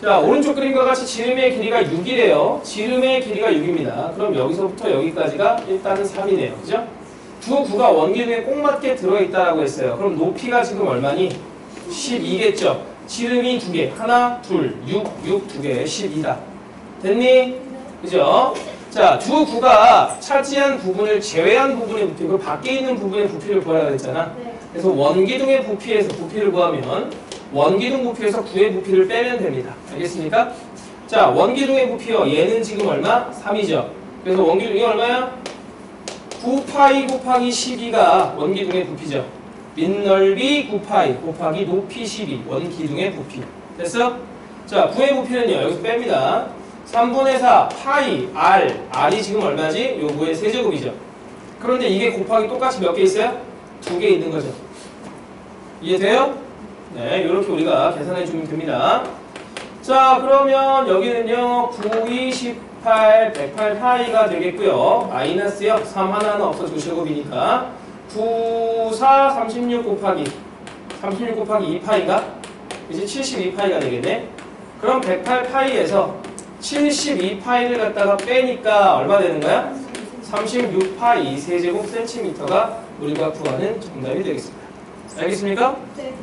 자, 오른쪽 그림과 같이 지름의 길이가 6이래요. 지름의 길이가 6입니다. 그럼 여기서부터 여기까지가 일단은 3이네요. 그죠? 두 구가 원기둥에 꼭 맞게 들어있다라고 했어요. 그럼 높이가 지금 얼마니? 12겠죠? 지름이 두 개. 하나, 둘, 6, 6, 두 개, 12다. 됐니? 그죠? 자, 두 구가 차지한 부분을 제외한 부분의 부피, 그 밖에 있는 부분의 부피를 구하라 그랬잖아. 네. 그래서 원기둥의 부피에서 부피를 구하면 원기둥 부피에서 구의 부피를 빼면 됩니다. 알겠습니까? 자, 원기둥의 부피요. 얘는 지금 얼마? 3이죠. 그래서 원기둥이 얼마야? 9파이 곱하기 12가 원기둥의 부피죠. 밑넓이 9파이 곱하기 높이 12 원기둥의 부피. 됐어? 자, 구의 부피는요. 여기서 뺍니다. 3분의 4 파이 r r이 지금 얼마지? 요구의 세제곱이죠. 그런데 이게 곱하기 똑같이 몇 개 있어요? 두 개 있는 거죠. 이해돼요? 네, 이렇게 우리가 계산해 주면 됩니다. 자, 그러면 여기는요, 9, 2, 18, 108 파이가 되겠고요. 마이너스요, 3 하나는 없어지고 제곱이니까 9, 4, 36 곱하기 36 곱하기 2 파이가 이제 72 파이가 되겠네. 그럼 108 파이에서 72 파이를 갖다가 빼니까 얼마 되는 거야? 36파이 세제곱 센티미터가 우리가 구하는 정답이 되겠습니다. 알겠습니까? 네.